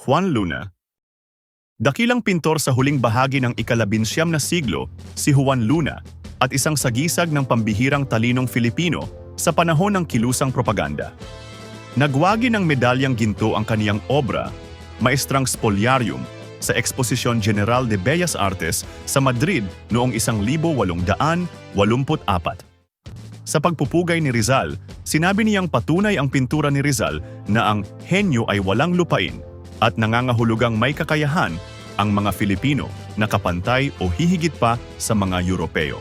Juan Luna Dakilang pintor sa huling bahagi ng ikalabinsyam na siglo, si Juan Luna, at isang sagisag ng pambihirang talinong Filipino sa panahon ng kilusang propaganda. Nagwagi ng medalyang ginto ang kaniyang obra, Maestrang Spoliarium, sa Eksposisyon General de Bellas Artes sa Madrid noong 1884. Sa pagpupugay ni Rizal, sinabi niyang patunay ang pintura ni Rizal na ang henyo ay walang lupain at nangangahulugang may kakayahan ang mga Filipino na kapantay o hihigit pa sa mga Europeo.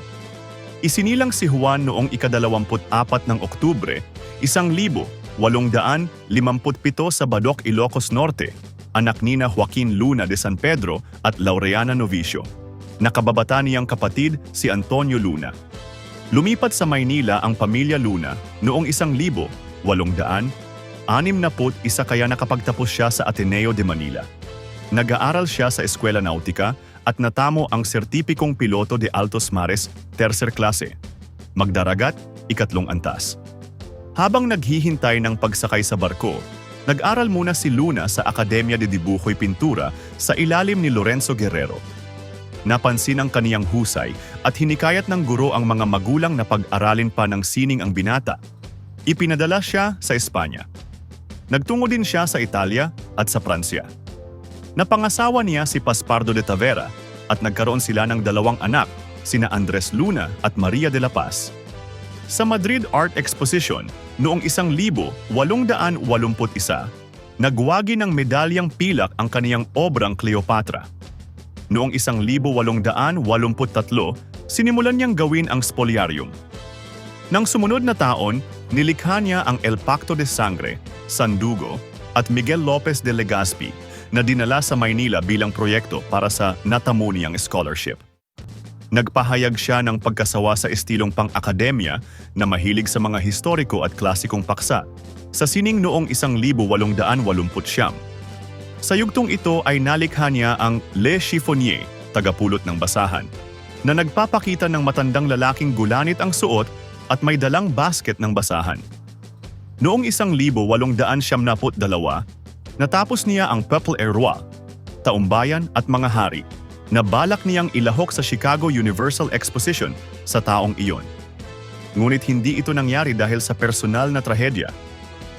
Isinilang si Juan noong ikadalawamput-apat ng Oktubre, isang libo walongdaan limamputpito sa Badok, Ilocos Norte, anak nina Joaquin Luna de San Pedro at Laureana Novicio. Nakababata niyang kapatid si Antonio Luna. Lumipat sa Maynila ang pamilya Luna noong isang libo, walongdaan 61 kaya nakapagtapos siya sa Ateneo de Manila. Nag-aaral siya sa Eskwela Nautika at natamo ang sertipikong piloto de Altos Mares, tercer klase. Magdaragat, ikatlong antas. Habang naghihintay ng pagsakay sa barko, nag-aral muna si Luna sa Akademya de Dibujo'y Pintura sa ilalim ni Lorenzo Guerrero. Napansin ang kaniyang husay at hinikayat ng guro ang mga magulang na pag-aralin pa ng sining ang binata. Ipinadala siya sa Espanya. Nagtungo din siya sa Italia at sa Pransya. Napangasawa niya si Paspardo de Tavera at nagkaroon sila ng dalawang anak, sina Andres Luna at Maria de la Paz. Sa Madrid Art Exposition noong 1881, nagwagi ng medalyang pilak ang kaniyang obrang Cleopatra. Noong 1883, sinimulan niyang gawin ang spoliarium. Nang sumunod na taon, nilikha niya ang El Pacto de Sangre, Sandugo, at Miguel Lopez de Legazpi na dinala sa Maynila bilang proyekto para sa natamo niyang scholarship. Nagpahayag siya ng pagkasawa sa estilong pang-akademya na mahilig sa mga historiko at klasikong paksa sa sining noong 1889. Sa yugtong ito ay nalikha niya ang Le Chiffonnier, tagapulot ng basahan, na nagpapakita ng matandang lalaking gulanit ang suot at may dalang basket ng basahan. Noong 1872, natapos niya ang Peuple et Taumbayan at Mga Hari, na balak niyang ilahok sa Chicago Universal Exposition sa taong iyon. Ngunit hindi ito nangyari dahil sa personal na trahedya.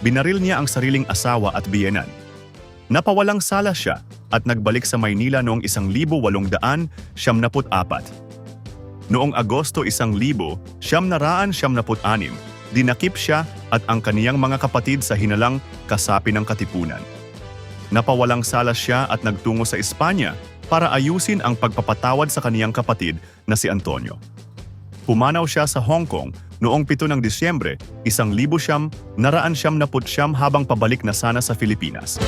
Binaril niya ang sariling asawa at biyenan. Napawalang sala siya at nagbalik sa Maynila noong 1874. Noong Agosto 1976, dinakip siya at ang kaniyang mga kapatid sa hinalang kasapi ng katipunan. Napawalang sala siya at nagtungo sa Espanya para ayusin ang pagpapatawad sa kaniyang kapatid na si Antonio. Pumanaw siya sa Hong Kong noong 7 ng Disyembre, isang libo siyam, naraan siyam na putsyam habang pabalik na sana sa Pilipinas.